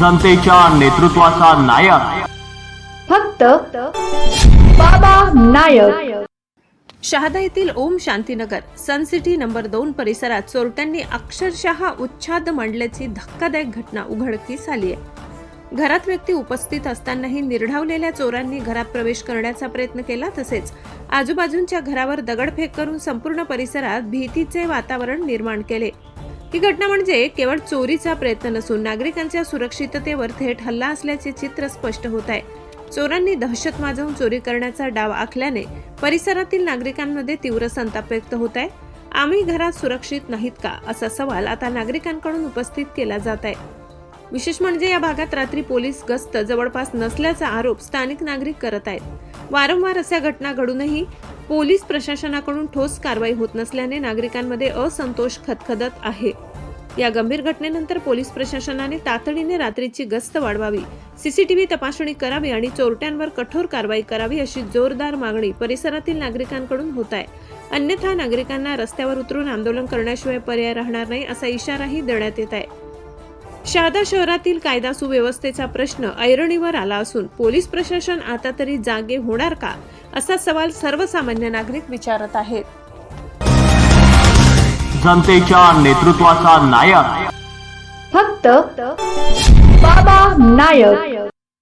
जनतेच्या नेतृत्वाचा नायक. फक्त बाबा नायक. शहादा येथील Om Shantinagar Sun City number दोन परिसरात चोरट्यांनी अक्षरशः उच्छाद मांडल्याची धक्कादायक घटना उघडकीस आली आहे घरात व्यक्ती उपस्थित असतानाही निर्ढावलेल्या चोरांनी घरात प्रवेश करण्याचा प्रयत्न केला तसेच आजूबाजूंच्या घरावर दगडफेक करून संपूर्ण परिसरात भीतीचे वातावरण निर्माण केले. ही घटना म्हणजे केवळ चोरीचा प्रयत्न नसून नागरिकांच्या सुरक्षिततेवर थेट हल्ला असल्याचे चित्र स्पष्ट होत आहे. चोरांनी दहशत माजवून चोरी करण्याचा डाव आखल्याने परिसरातील नागरिकांमध्ये तीव्र संताप व्यक्त होत आहे. आम्ही घरात सुरक्षित नाहीत का? असा सवाल आता नागरिकांकडून उपस्थित केला जात आहे. विशेष म्हणजे या भागात रात्री पोलीस गस्त जवळपास नसल्याचा आरोप स्थानिक नागरिक करत आहेत. वारंवार अशा घटना घडूनही पोलीस प्रशासनाकडून ठोस कारवाई होत नसल्याने नागरिकांमध्ये असंतोष खदखदत आहे. या गंभीर घटनेनंतर पोलीस प्रशासनाने तातडीने रात्रीची गस्त वाढवावी सीसीटीव्ही तपासणी करावी आणि चोरट्यांवर कठोर कारवाई करावी अशी जोरदार मागणी परिसरातील नागरिकांकडून होत आहे. अन्यथा नागरिकांना रस्त्यावर उतरून आंदोलन करण्याशिवाय पर्याय राहणार नाही असा इशाराही देण्यात येत आहे. शहादा शहरातील कायदा सुव्यवस्थेचा प्रश्न ऐरणीवर आला असून पोलीस प्रशासन आता तरी जागे होणार का असा सवाल सर्वसामान्य नागरिक विचारत आहेत. जनतेच्या नेतृत्वाचा नायक. फक्त बाबा नायक.